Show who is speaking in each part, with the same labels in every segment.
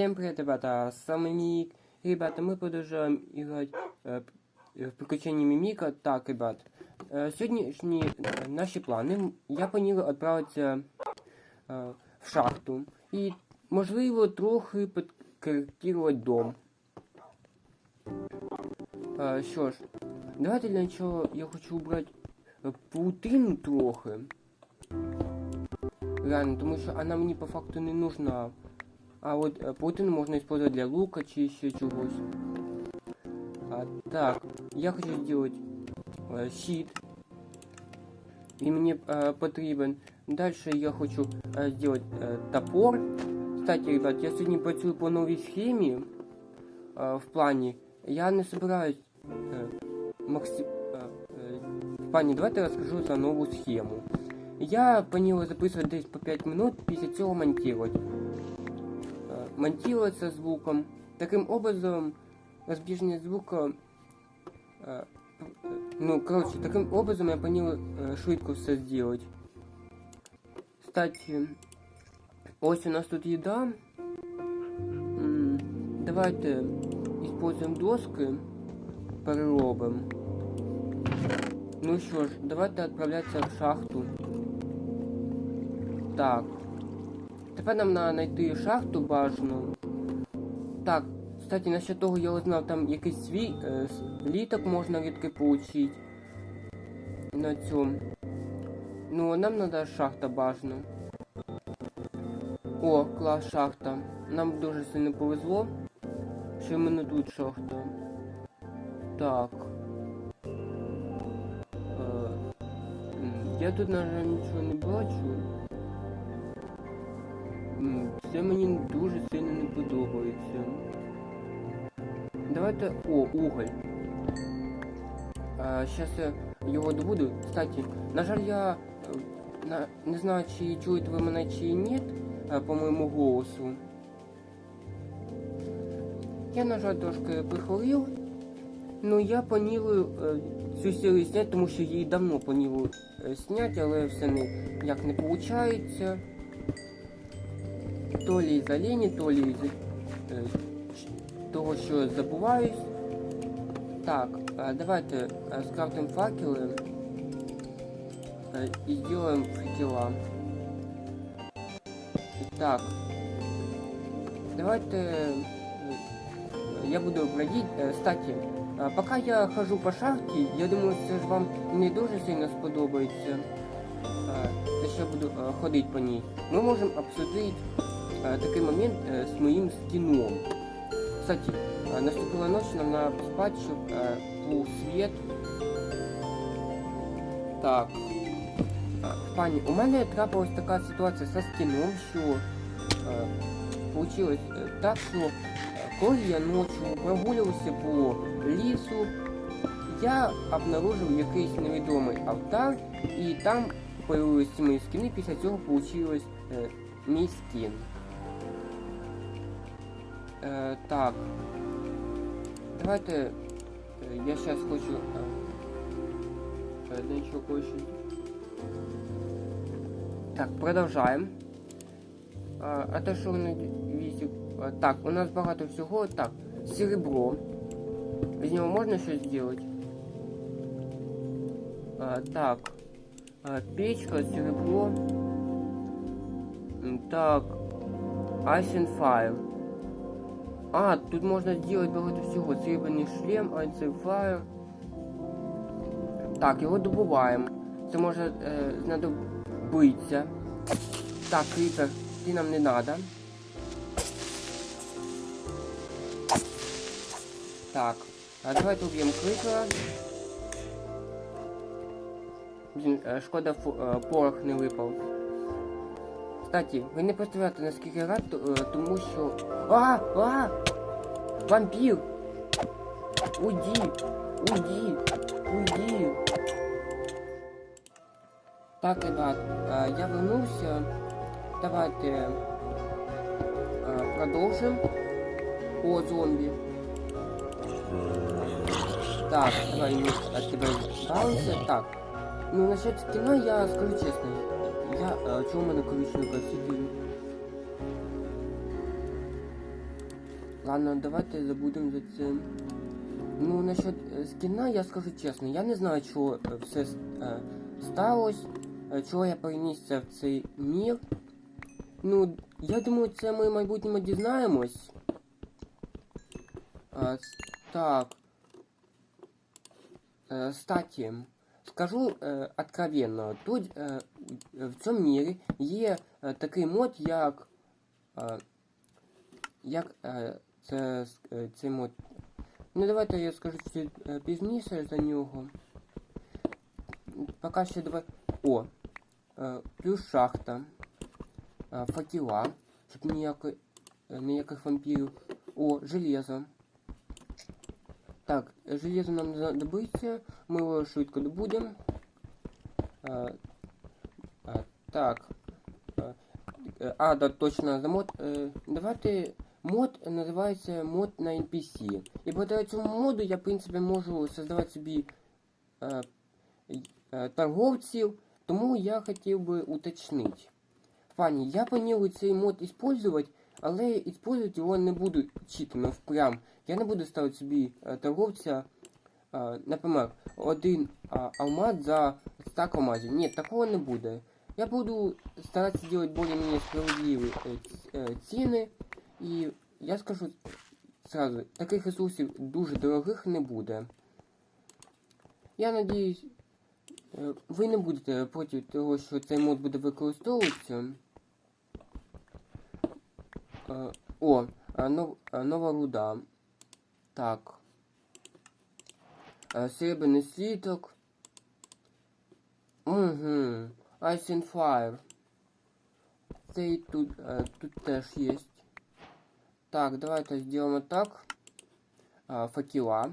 Speaker 1: Всем привет, ребята, с вами Мимик. Ребята, мы продолжаем играть э, в приключения Мимика. Так, ребят, э, сегодняшние э, наши планы. Я планую відправитися е, в шахту і, можливо, трохи підкоректувати дом. Е, що ж, давайте для начала я хочу убрати е, паутину трохи. Реально, тому що вона мені по факту не нужна. А вот э, паутину можно использовать для лука чи еще чегось. А, так, я хочу сделать э, щит. И мне э, потребен. Дальше я хочу э, сделать э, топор. Кстати, ребят, я сегодня працюю по новой схеме. Э, в плане. Я не собираюсь э, максим... э, э, в плане, давайте расскажу за новую схему. Я планирую записывать десь по 5 минут, після цього монтировать монтироваться звуком. Таким образом, разбежение звука... е, Ну, короче, таким образом я планирую е, швидко все сделать. Кстати, ось у нас тут еда. Давайте используем доски, переробимо. Ну що ж, давайте відправлятися в шахту. Так. Тепер нам треба знайти шахту бажану. Так, кстати, насчет того я узнав, там якийсь свій е, літок можна рідки получить. На цьому. Ну, а нам треба шахта бажана. О, клас шахта. Нам дуже сильно повезло, що іменно тут шахта. Так. Е, я тут, на жаль, нічого не бачу. Це мені дуже сильно не подобається. Давайте. О, уголь. Щас я його добуду. Кстати, на жаль, я е, не знаю, чи чуєте ви мене чи ні, е, по моєму голосу. Я, на жаль, трошки прихворів. Ну я планую е, цю серію зняти, тому що її давно е, зняти, але все ніяк не виходить. То лі із-за лені, то лі із ч- того, що забуваюсь. Так, е, давайте е, скрафтим факели і зробимо факела. Так. Давайте я буду бродить. Э, Кстати, пока я хожу по шахті, я думаю, це ж вам не дуже сильно сподобається. Те, я буду а, ходити по ній. Ми можемо обсудити а, такий момент е, з моїм скіном. Кстати, наступила ночь, нам треба поспати, щоб е. Так. Пані, у мене трапилась така ситуація зі скіном, що е, е, так, що е, коли я ночі прогулювався по лісу, я обнаружив якийсь невідомий алтар, і там появилися мої скини, після цього е, мій скін. Е, так. Давайте. е, я зараз хочу. Е, е, дещо кое-що. Так, продовжаємо. А, а те, що вони вісім. А, Так, у нас багато всього. Так, серебро. З нього можна щось зробити? А, так. А, печка, серебро. Так. Ice and Fire. А, тут можна зробити багато всього. Серебряний шлем, and Так, його добуваємо. Це може е, знадобиться. Так, кріпер, ти нам не надо. Так, а давайте уб'ємо крипера. Блін, е, шкода, е, порох не випав. Кстати, ви не представляєте, наскільки я рад, е, тому що... А! А! Вампір! Уйди! Уйди! Уйди! Так, ребят, е, я вернувся. Давайте е, продовжимо. О, зомбі. Так, давай мы от тебя избавимся. Так. Ну, насчет кино я скажу честно. Я... А, чего у меня коричневый костюм? Ладно, давайте забудемо за це. Ну, насчет е, скіна, я скажу чесно, я не знаю, чого е, все е, сталося, чого я перенісся в цей мір. Ну, я думаю, це ми в майбутньому дізнаємось. А, так. Э, Кстати, скажу э, откровенно, тут э, в цьому мірі є е, такий мод, як. Е, як е, це, е, цей мод. Ну давайте я скажу е, пізніше за нього. Поки ще давай. О! Е, плюс шахта. Е, факела. Щоб ніякої, е, ніяких вампірів. О, железо. Так, железо нам знадобиться, ми його швидко добудемо. А, а, так. А, е, да, точно, за мод. Е, давайте мод називається мод на NPC. І благодаря цьому моду я, в принципі, можу создавати собі й- е, торговців, тому я хотів би уточнити. Фані, я планую цей мод использовать, але использовать його не буду читано впрям. Я не буду ставити собі е, торговця, е, наприклад, один алмаз за стак алмазів. Ні, такого не буде. Я буду старатися делать более-менее справедливі е, ціни. І я скажу сразу, таких ресурсів дуже дорогих не буде. Я надіюсь, ви не будете проти того, що цей мод буде використовуватися. Е, О, а, нов, а, нова руда. Так. Е, Серебряний сліток. Угу. Ice and Fire. Цей тут, е, тут теж є. Так, давайте зробимо так. А, факела.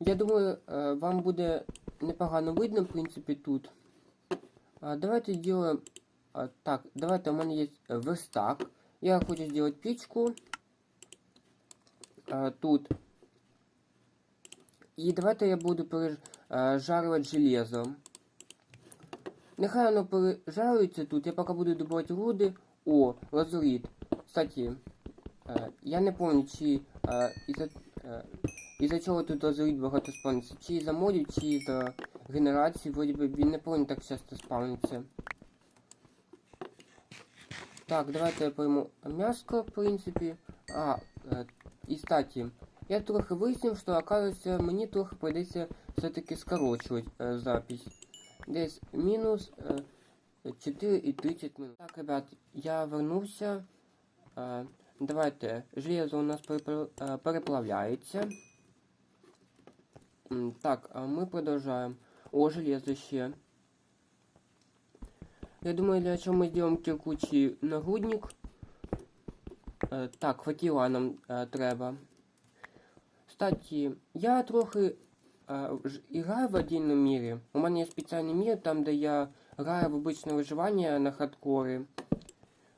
Speaker 1: Я думаю, е, вам буде непогано видно, в принципі, тут. А, давайте сделаем... Так, давайте, у мене є е, верстак. Я хочу сделать печку. Тут. І давайте я буду пережарювати железо. Нехай воно пережарюється тут, я поки буду добувати руди. О, лазурит. Кстати, е, я не пам'ятаю, чи е, із-за е, із-за чого тут лазурит багато спавниться. Чи із-за модів, чи із-за генерації, вроді би він не повинен так часто спавниться. Так, давайте я пойму м'яско, в принципі. А, е, і статі. Я трохи вияснив, що, оказується, мені трохи прийдеться все-таки скорочувати е, запись. Десь мінус е, 4 і 30 минут. Так, ребят, я вернувся. Е, давайте, железо у нас перепла- переплавляється. Так, ми продовжаємо. О, железо ще. Я думаю, для чего мы сделаем киркучий нагрудник. Е, так, хватило нам е, треба. Кстати, я трохи е, ж- граю в отдельном мірі. У мене є спеціальний мір, там, де я граю в обичне виживання на хардкорі.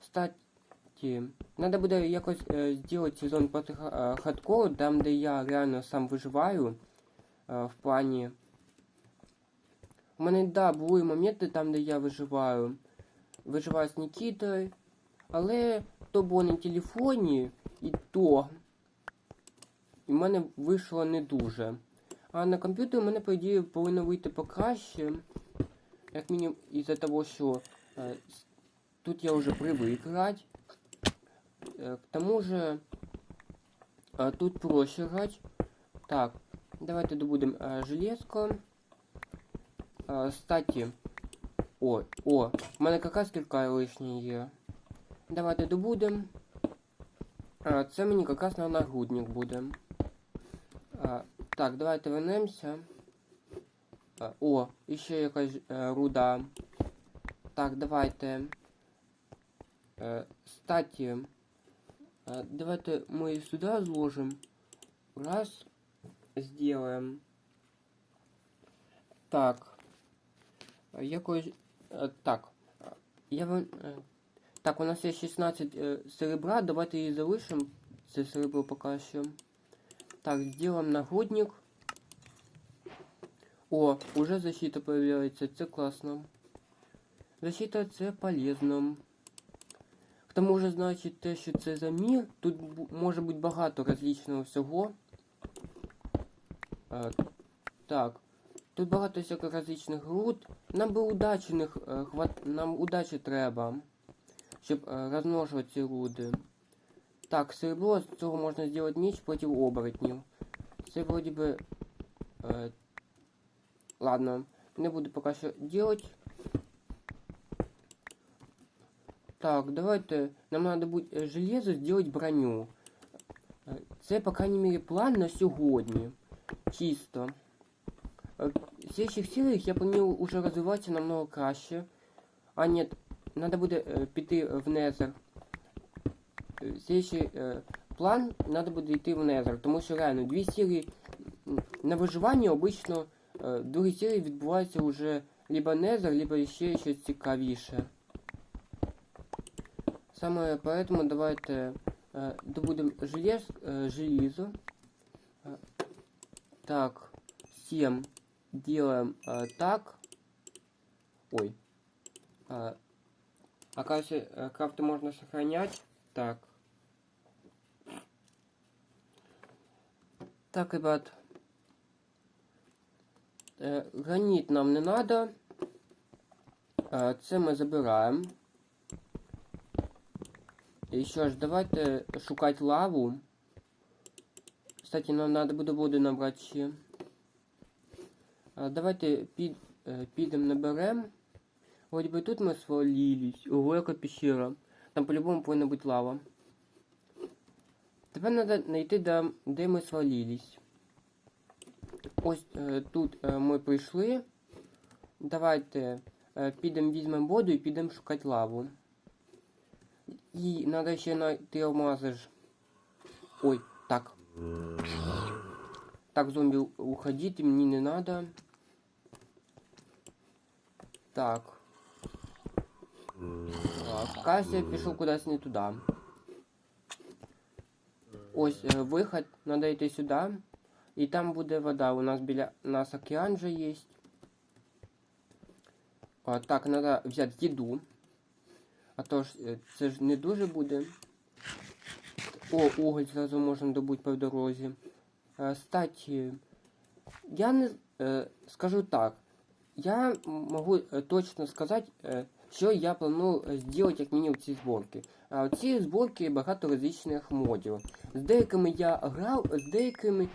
Speaker 1: Кстати, надо буде якось е, сезон проти е, хардкору, там, де я реально сам виживаю. Е, в плані. У мене, да, були моменти там, де я виживаю. Виживаю з Нікітою. Але то було на телефоні, і то. І в мене вийшло не дуже. А на комп'ютері в мене, по ідеї, повинно вийти покраще. Як мінімум із-за того, що е, тут я вже привик грати. Е, к тому же е, тут проще грати. Так, давайте добудемо е, железко. Е, Кстати, о, о, в мене якраз кілька лишня є. Давайте добудемо. А, це мені якраз на нагрудник буде. А, так, давайте вернемося. А, о, і ще якась е, руда. Так, давайте. Е, кстати, е, давайте ми сюди зложимо. Раз. Сделаем. Так. Якось. е, Так. Я вам. е, Так, у нас є 16 е, серебра, давайте її залишимо. Це серебро поки що. Так, сделаем нагрудник. О, уже защита появляется, це классно. Защита це полезно. Хто може значить те, що це за мір, тут може бути багато различного всього. Так. Тут багато всяких различних руд. Нам би удачі е, хват... Нам удачі треба, щоб е, розмножувати ці руди. Так, серебро, з цього можна зробити ніч проти оборотнів. Це вроді би. Е, ладно, не буду поки що делать. Так, давайте. Нам надо будет э, железо сделать броню. Е, Це, по крайней мере, план на сьогодні. Чисто Е, В следующих серіях я планую уже розвиватися намного краще. А нет, надо буде е, піти в Незер. Е, Следующий е, план надо буде йти в Незер, тому що реально дві серії м, на виживанні обично е, в другій серії відбувається уже либо Незер, либо ще щось цікавіше. Саме поэтому давайте э, добудем желез, э, железо. Э, так, 7 Делаем э, так. Ой. Э, оказывается, э, крафты можно сохранять. Так. Так, ребят. Э, гранит нам не надо. Э, забираємо. І що ж, давайте шукати лаву. Кстати, нам надо буде воду набрати ще. А, давайте під, е, підемо наберем. Вроді би тут ми свалились. Ого, яка пещера. Там по-любому повинна бути лава. Тепер треба знайти, де, де ми свалились. Ось е, тут е, ми прийшли. Давайте е, підемо візьмемо воду і підемо шукати лаву. И надо еще найти алмазы ж. Ой, так. Так, зомби, уходите, мне не надо. Так. Так, кажется, я пішов кудись не туда. Ось е, виход, надо йти сюди. І там буде вода. У нас біля нас океан же є. А, так, надо взяти їду. А то ж е, це ж не дуже буде. О, уголь зразу можна добути по дорозі. Е, я не е, скажу так. Я можу е, точно сказати, що я планую зробити як мінімум ці зборки. А ці зборки багато різних модів. З деякими я грав, з деякими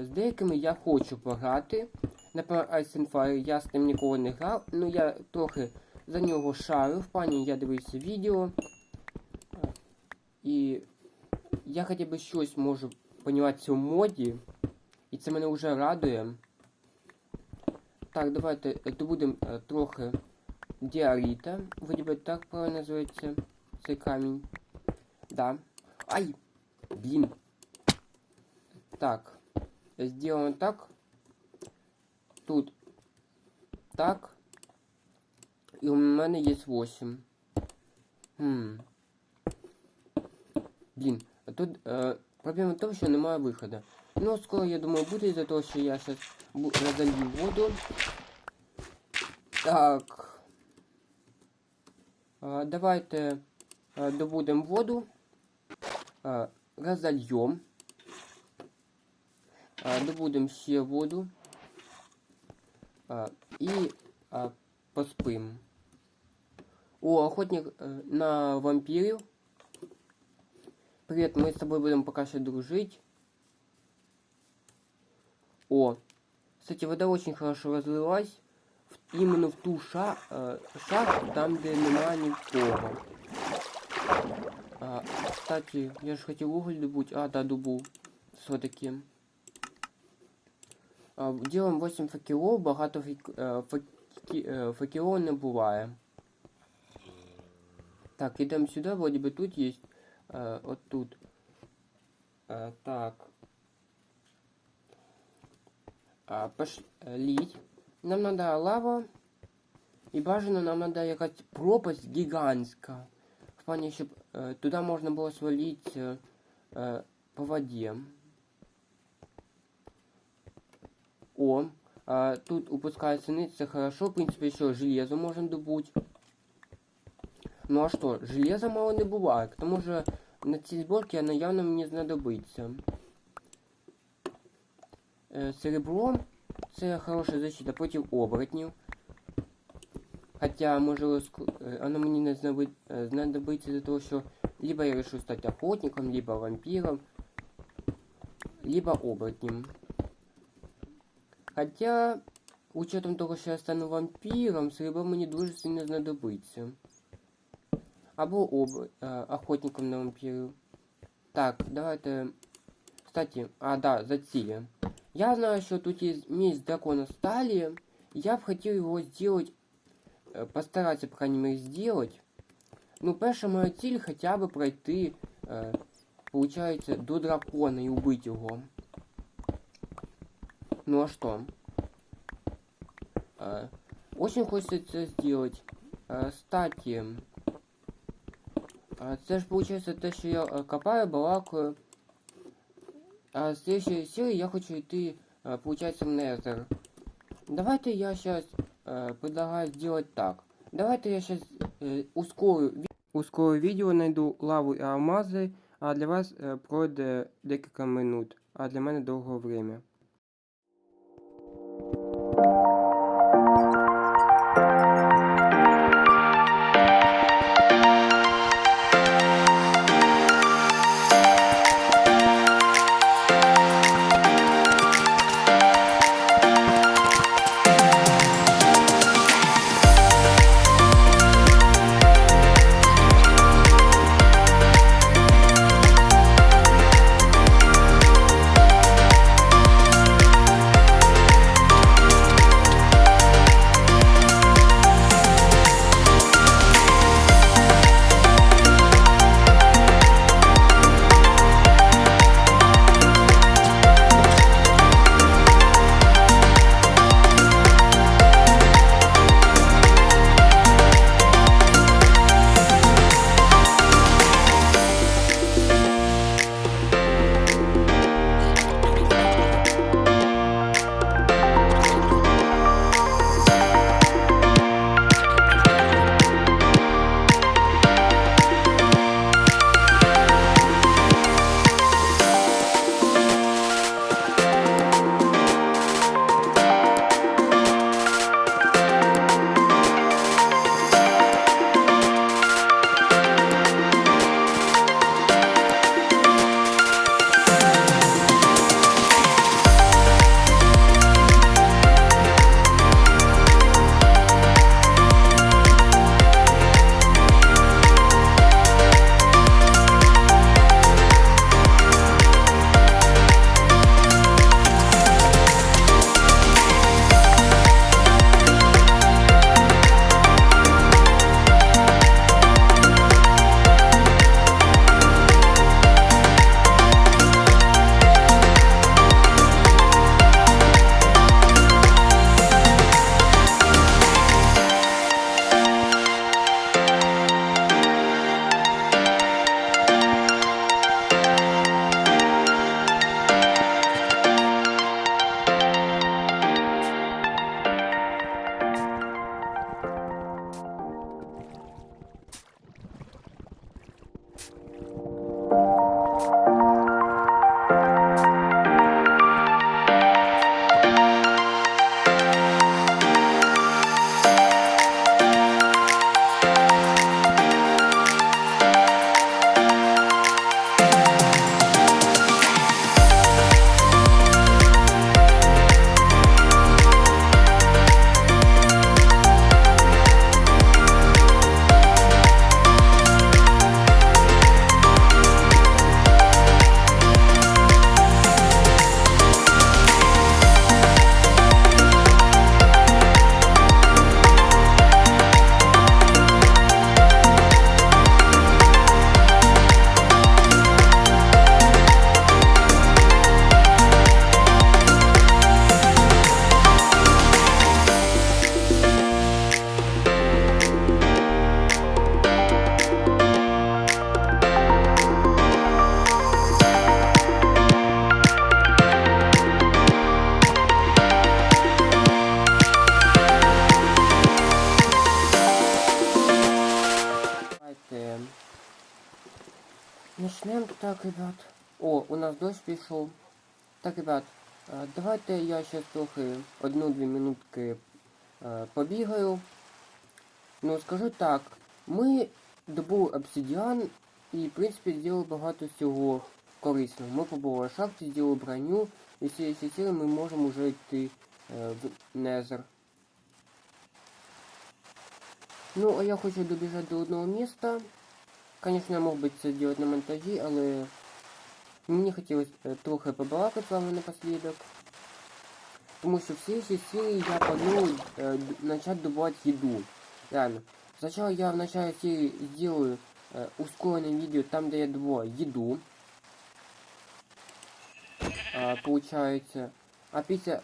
Speaker 1: з деякими я хочу пограти. Наприклад, Ice Fire я з ним ніколи не грав, ну я трохи за нього шарю в пані, я дивився відео. І я хоча б щось можу понімати в цьому моді. І це мене вже радує. Так, давайте е, добудемо е, трохи діаріта. Вроді би так правильно називається цей камінь. Да. Ай! Блін. Так. Сделаем так. Тут так. І у мене є 8. Хм. Блін, а тут е, проблема в тому, що немає виходу. Ну, скоро, я думаю, буде із-за того, що я зараз розолью воду. Так. Е, давайте е, добудемо воду. Е, розольємо. Е, добудемо ще воду. Е, і е, поспим. О, охотник э, на вампирів. Привет, мы с тобой будем пока что дружить. О, кстати, вода очень хорошо разлилась. В- именно в ту ша, э, шахту, там, где нема нікого. А, кстати, я же хотел уголь добуть. А, да, дубу. Все-таки. А, делаем 8 факелов, багато фак, э, факи, э, факелов не буває. Так, идем сюда, вроде бы тут есть. Э, вот тут. Э, так. А, пошли. Нам надо лава. І бажано нам надо якась пропасть гігантська. В плані, щоб е, туди можна було свалити е, е, по воді. О, а, тут упускается ниц, це хорошо. В принципе, еще железо можно добуть. Ну а що, железа мало не буває, к тому же на цій зборці вона явно мені знадобиться. Е, серебро це хороша защита проти оборотнів. Хотя, можливо, ск- е, воно мені не е, знадобиться для того, що либо я решу стати охотником, либо вампиром, либо оборотнем. Хотя, учетом того, що я стану вампіром, серебро мені дуже сильно знадобиться. Або об... е, охотником на вампірів. Так, давайте. Кстати, а, да, за ці. Я знаю, що тут є місць дракона сталі. Я б хотів його сделать, е, постаратися, по крайней мере, сделать. Ну, перша моя ціль хоча б пройти, е, получается, до дракона і убити його. Ну а что? Э, очень хочется это сделать. Э, кстати, э, це ж получается те, що я э, копаю, балакаю. А в следующей серии я хочу йти, э, получается, в Незер. Давайте я сейчас э, предлагаю сделать так. Давайте я сейчас э, ускорю, ви- ускорю відео, найду лаву і алмази, а для вас э, пройде декілька минут, а для мене довго время. Нас. Так, ребят, е, давайте я ще трохи одну-дві минутки е, побігаю. Ну, скажу так, ми добули обсидіан і, в принципі, зробили багато всього корисного. Ми побули шахти, зробили броню, і всі ці сили ми можемо вже йти е, в Незер. Ну, а я хочу добіжати до одного міста. Конечно, я мог би це зробити на монтажі, але мені хотілося е, трохи побалакати з вами напослідок. Тому що всі ці серії я планую э, начать добывать еду. Реально. Сначала я в начале серии сделаю э, ускоренное видео, там где я добываю еду. А, получается. А після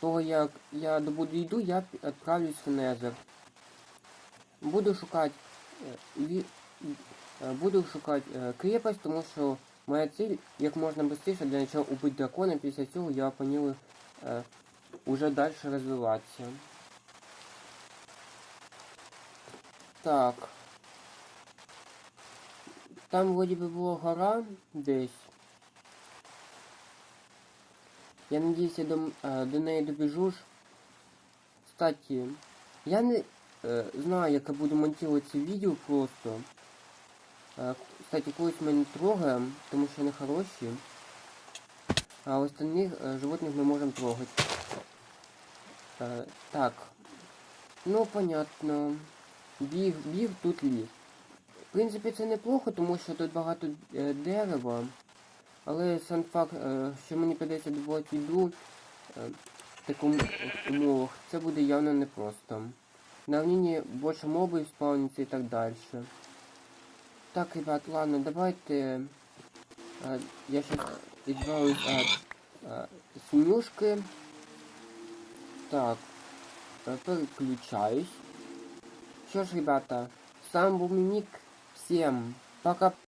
Speaker 1: того як я добуду їду, я п- відправлюсь в Незер. Буду шукати е, ві- е, буду шукати е, крепость, тому що моя ціль як можна швидше для начала убити дракона, після цього я планую е, уже далі розвиватися. Так. Там вроді би була гора десь. Я надіюсь, я до, м- е, до неї добіжу. Кстати, я не е, знаю, як я буду монтувати це відео просто. Е, кстати, колись ми не трогаємо, тому що вони хороші. А остальних е, животних ми можемо трогати. Е, так. Ну, понятно. Біг, біг тут ліс. В принципі, це неплохо, тому що тут багато е, дерева. Але сам факт, що мені придеться добувати їду в такому умовах, це буде явно непросто. На рівні більше мобів спавниться і так далі. Так, ребят, ладно, давайте а, я сейчас избавлюсь от а, снюшки. Так, переключаюсь. Что ж, ребята, сам был Мимик. Всем пока.